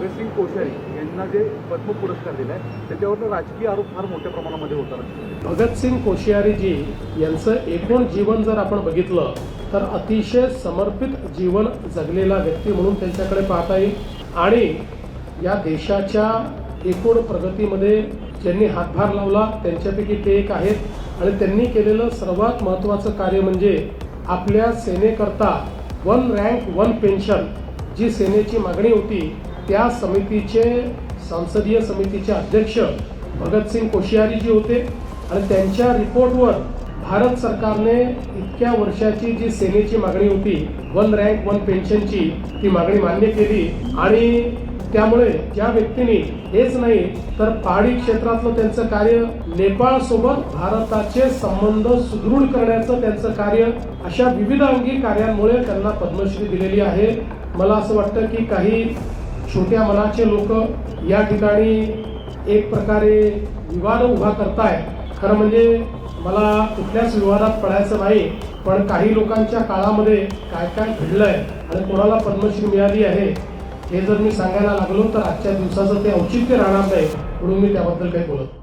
भगतसिंग कोश्यारी यांना जे पद्म पुरस्कार दिलाय त्याच्यावर राजकीय आरोप फार मोठ्या प्रमाणामध्ये होतात भगतसिंग कोश्यारीजी यांचं एकूण जीवन जर आपण बघितलं तर अतिशय समर्पित जीवन जगलेला व्यक्ती म्हणून त्यांच्याकडे पाहता येईल. आणि या देशाच्या एकूण प्रगतीमध्ये ज्यांनी हातभार लावला त्यांच्यापैकी ते एक आहेत. आणि त्यांनी केलेलं सर्वात महत्त्वाचं कार्य म्हणजे आपल्या सेनेकरता वन रँक वन पेन्शन जी सेनेची मागणी होती त्या समितीचे संसदीय समितीचे अध्यक्ष भगतसिंग कोश्यारी जी होते आणि त्यांच्या रिपोर्टवर भारत सरकारने इतक्या वर्षाची जी सेनेची मागणी होती वन रँक वन पेन्शनची ती मागणी मान्य केली. आणि त्यामुळे ज्या व्यक्तीने हेच नाही तर पहाडी क्षेत्रातलं त्यांचं कार्य नेपाळ सोबत भारताचे संबंध सुदृढ करण्याचं त्यांचं कार्य अशा विविध अंगी कार्यांमुळे त्यांना पद्मश्री दिलेली आहे. मला असं वाटतं की काही छोट्या मनाचे लोक या ठिकाणी एक प्रकारे विवाद उभा करताय. खरं म्हणजे मला कुठल्याच विवादात पडायचं नाही पण काही लोकांच्या काळामध्ये काय काय घडलंय आणि कोणाला पद्मश्री मिळाली आहे हे जर मी सांगायला लागलो तर आजच्या दिवसाचं ते औचित्य राहणार नाही म्हणून मी त्याबद्दल काही बोलत